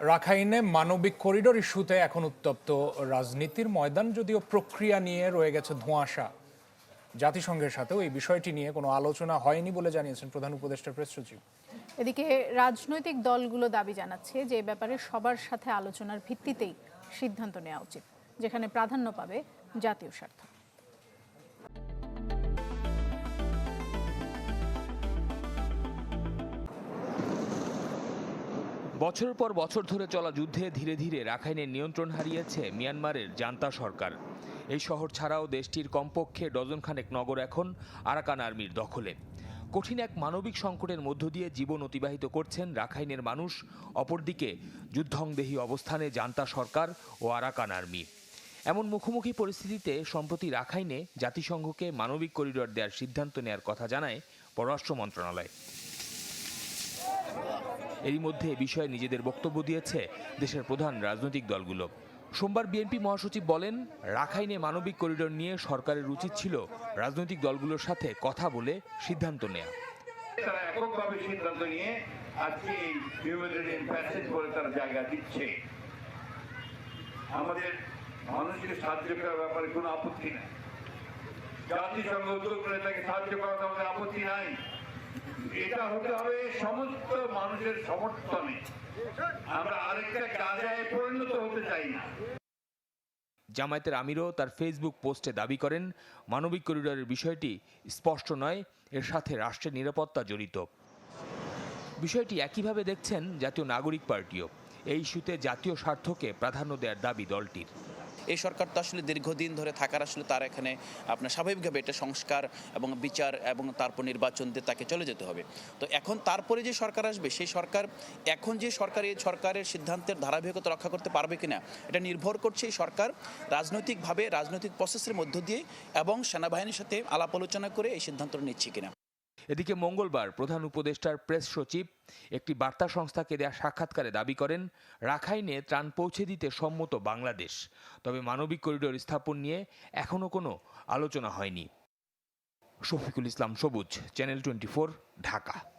রাখাইনে মানবিক করিডোর ইস্যুতে এখন উত্তপ্ত রাজনীতির ময়দান, যদিও প্রক্রিয়া নিয়ে রয়ে গেছে ধোঁয়াশা। জাতিসংঘের সাথেও এই বিষয়টি নিয়ে কোনো আলোচনা হয়নি বলে জানিয়েছেন প্রধান উপদেষ্টা প্রেস সচিব। এদিকে রাজনৈতিক দলগুলো দাবি জানাচ্ছে যে ব্যাপারে সবার সাথে আলোচনার ভিত্তিতেই সিদ্ধান্ত নেওয়া উচিত, যেখানে প্রাধান্য পাবে জাতীয় স্বার্থ। বছরের পর বছর ধরে চলা যুদ্ধে ধীরে ধীরে রাখাইনের নিয়ন্ত্রণ হারিয়েছে মিয়ানমারের জান্তা সরকার। এই শহর ছাড়াও দেশটির কমপক্ষে ডজনখানেক নগর এখন আরাকান আর্মির দখলে। কঠিন এক মানবিক সংকটের মধ্য দিয়ে জীবন অতিবাহিত করছেন রাখাইনের মানুষ, অপরদিকে যুদ্ধংদেহী অবস্থানে জান্তা সরকার ও আরাকান আর্মি। এমন মুখোমুখি পরিস্থিতিতে সম্প্রতি রাখাইনে জাতিসংঘকে মানবিক করিডর দেওয়ার সিদ্ধান্ত নেয়ার কথা জানায় পররাষ্ট্র মন্ত্রণালয়। এরই মধ্যে এ বিষয়ে নিজেদের বক্তব্য দিয়েছে দেশের প্রধান রাজনৈতিক দলগুলো। সোমবার বিএনপি মহাসচিব বলেন, রাখাইনে মানবিক করিডোর নিয়ে সরকারের উচিত ছিল রাজনৈতিক দলগুলোর সাথে কথা বলে সিদ্ধান্ত নেয়া। সাহায্য করার আপত্তি নাই। এটা হতে হবে সমস্ত মানুষের সমর্থনে। আমরা আরেকটা গাজায় পরিণত হতে চাই না। জামায়াতের আমিরও তার ফেসবুক পোস্টে দাবি করেন, মানবিক করিডোরের বিষয়টি স্পষ্ট নয়, এর সাথে রাষ্ট্রের নিরাপত্তা জড়িত। বিষয়টি একইভাবে দেখছেন জাতীয় নাগরিক পার্টিও। এই ইস্যুতে জাতীয় স্বার্থকে প্রাধান্য দেওয়ার দাবি দলটির। এই সরকার তো আসলে দীর্ঘদিন ধরে থাকার আসলে তার এখানে আপনার স্বাভাবিকভাবে এটা সংস্কার এবং বিচার এবং তারপর নির্বাচন দিয়ে তাকে চলে যেতে হবে। তো এখন তারপরে যে সরকার আসবে, সেই সরকার এখন যে সরকার এই সরকারের সিদ্ধান্তের ধারাবাহিকতা রক্ষা করতে পারবে কিনা, এটা নির্ভর করছে এই সরকার রাজনৈতিকভাবে, রাজনৈতিক প্রসেসের মধ্য দিয়ে এবং সেনাবাহিনীর সাথে আলাপ আলোচনা করে এই সিদ্ধান্তটা নিচ্ছে কিনা। এদিকে মঙ্গলবার প্রধান উপদেষ্টার প্রেস সচিব একটি বার্তা সংস্থাকে দেয়া সাক্ষাৎকারে দাবি করেন, রাখাইনে ত্রাণ পৌঁছে দিতে সম্মত বাংলাদেশ। তবে মানবিক করিডোর স্থাপন নিয়ে এখনও কোনো আলোচনা হয়নি। শফিকুল ইসলাম সবুজ, চ্যানেল টোয়েন্টি ঢাকা।